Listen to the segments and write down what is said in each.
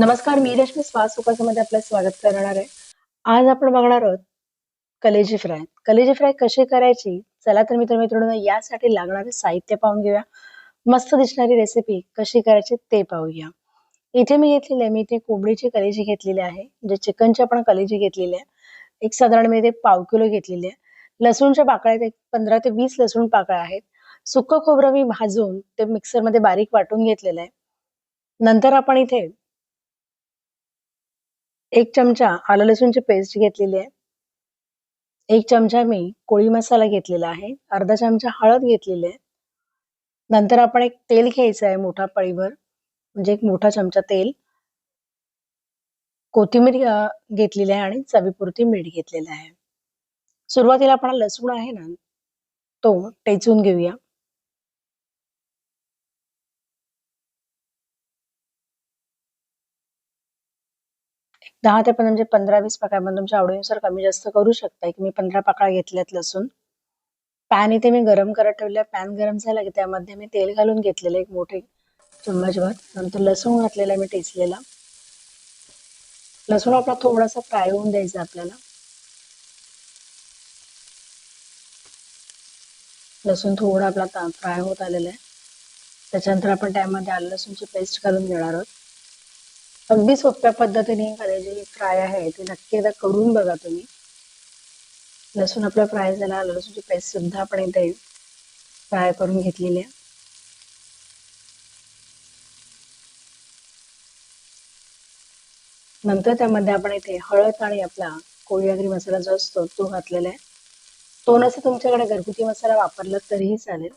नमस्कार मी रश्मी स्वाद सुखासमध्ये आपलं स्वागत करणार आहे. आज आपण बघणार आहोत कलेजी फ्राय. कलेजी फ्राय कशी करायची? चला तर मित्र मित्रांनो यासाठी लागणारे साहित्य पाहून घेऊया. मस्त दिसणारी रेसिपी कशी करायची ते पाहूया. इथे मी घेतलेली आहे मी इथे कोंबडीची कलेजी घेतलेली आहे जे चिकनची आपण कलेजी घेतलेली आहे. एक साधारण मी इथे पाव किलो घेतलेली आहे. लसूणच्या पाकळ्यात एक पंधरा ते वीस लसूण पाकळ्या आहेत. सुक्क खोबरं मी भाजून ते मिक्सरमध्ये बारीक वाटून घेतलेलं आहे. नंतर आपण इथे एक चमचा आलं लसूणची पेस्ट घेतलेली आहे. एक चमचा मी कोळी मसाला घेतलेला आहे. अर्धा चमचा हळद घेतलेली आहे. नंतर आपण एक तेल घ्यायचं आहे मोठा पळीभर म्हणजे एक मोठा चमचा तेल. कोथिंबीर घेतलेली आहे आणि चवीपुरती मीठ घेतलेलं आहे. सुरुवातीला आपण लसूण आहे ना तो टेचून घेऊया. दहा ते म्हणजे पंधरा वीस पाकळ्या तुमच्या आवडीनुसार कमी जास्त करू शकता की मी पंधरा पाकळ्या घेतल्यात लसूण. पॅन इथे मी गरम करत ठेवले पॅन गरम झाला की त्यामध्ये मी तेल घालून घेतलेलं एक मोठे चम्मचभर नंतर लसूण घातलेला मी टेचलेला. लसूण आपला थोडासा फ्राय होऊन द्यायचा आपल्याला. लसूण थोडा आपला फ्राय होत आलेला आहे. त्याच्यानंतर आपण त्यामध्ये आलं लसूणची पेस्ट घालून घेणार आहोत. अगदी सोप्या पद्धतीने जी फ्राय आहे ते नक्की एकदा करून बघा तुम्ही. लसूण आपला फ्राय झाला लसूणची पेस्ट सुद्धा आपण इथे फ्राय करून घेतलेली आहे. नंतर त्यामध्ये आपण इथे हळद आणि आपला कोळी मसाला जो असतो तो घातलेला आहे. तो नसे तुमच्याकडे घरगुती मसाला वापरला तरीही चालेल.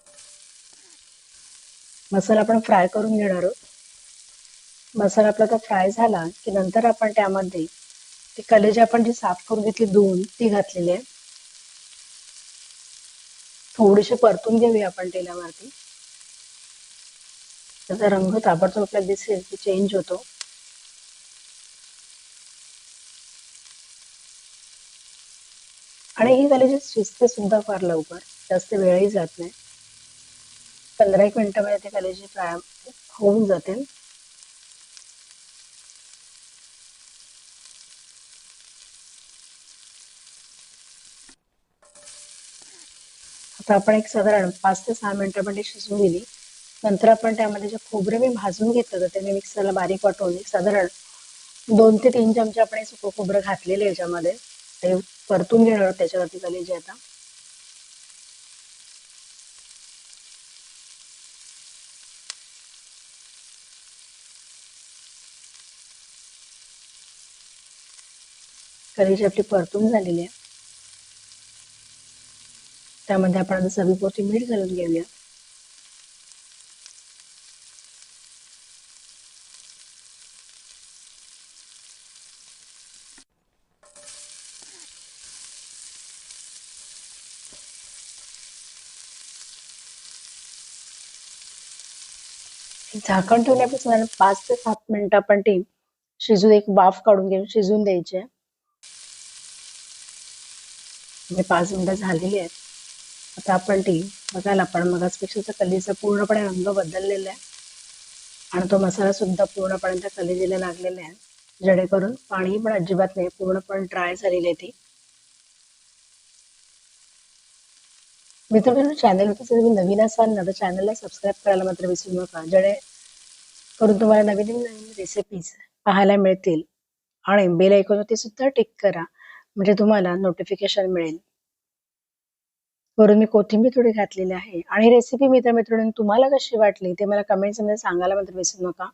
मसाला आपण फ्राय करून घेणार आहोत. मसाला आपला तर फ्राय झाला की नंतर आपण त्यामध्ये ती कलेजी आपण जी साफ करून घेतली धुवून ती घातलेली आहे. थोडीशी परतून घेऊया आपण तेलावरती. त्याचा रंग ताबडतोब आपल्याला दिसेल की चेंज होतो. आणि ही कलेजी शिजते सुद्धा फार लवकर जास्त वेळही जात नाही. पंधरा एक मिनिटामध्ये ते कलेजी फ्राय होऊन जातील आता आपण एक साधारण पाच ते सहा मिनिटांमध्ये शिजवून दिली. नंतर आपण त्यामध्ये जे खोबरं मी भाजून घेतलं होतं त्याने मिक्सरला बारीक वाटून एक साधारण दोन ते तीन चमचे आपण सुकं खोबरं घातलेले याच्यामध्ये. ते परतून घेणार त्याच्यावरती कलेजी आता. कलेजी आपली परतून झालेली आहे. त्यामध्ये आपण चवीपुरती मीठ घालून घेऊया. झाकण ठेवण्यापासून पाच ते सात मिनिटं आपण ती शिजून एक वाफ काढून घेऊन शिजून द्यायची म्हणजे पाच मिनिटं झालेली आहेत. आता आपण ती बघायला पण मगाचपेक्षा कलीचा पूर्णपणे रंग बदललेला आहे. आणि तो मसाला सुद्धा पूर्णपणे त्या कलेजीला लागलेला आहे. जेणेकरून पाणी पण अजिबात नाही पूर्णपणे ड्राय झालेली आहे ती. मित्रांनो चॅनलवरती जर तुम्ही नवीन असाल ना तर चॅनलला सबस्क्राईब करायला मात्र विसरू नका. जेणे करून तुम्हाला नवीन नवीन रेसिपीज पाहायला मिळतील. आणि बेल ऐकून सुद्धा टिक करा. म्हणजे तुम्हाला नोटिफिकेशन मिळेल. वरून मी कोथिंबीर थोडी घातलेली आहे. आणि रेसिपी मित्र मैत्रिणी तुम्हाला कशी वाटली ते मला कमेंट्समध्ये सांगायला मात्र विसरू नका.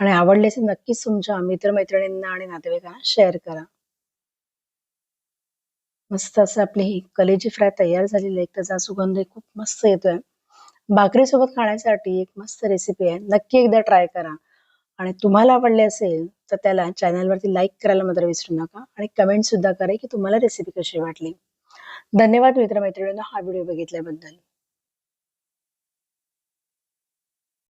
आणि आवडले असेल नक्कीच तुमच्या मित्रमैत्रिणींना आणि नातेवाईकांना शेअर करा. मस्त असं आपली ही कलेजी फ्राय तयार झालेली आहे. त्याचा सुगंध खूप मस्त येतोय. भाकरीसोबत खाण्यासाठी एक मस्त रेसिपी आहे. नक्की एकदा ट्राय करा. आणि तुम्हाला आवडले असेल तर त्याला चॅनलवरती लाईक करायला मात्र विसरू नका आणि कमेंट सुद्धा करा की तुम्हाला रेसिपी कशी वाटली. धन्यवाद मित्रमैत्रिणींना हा व्हिडिओ बघितल्याबद्दल.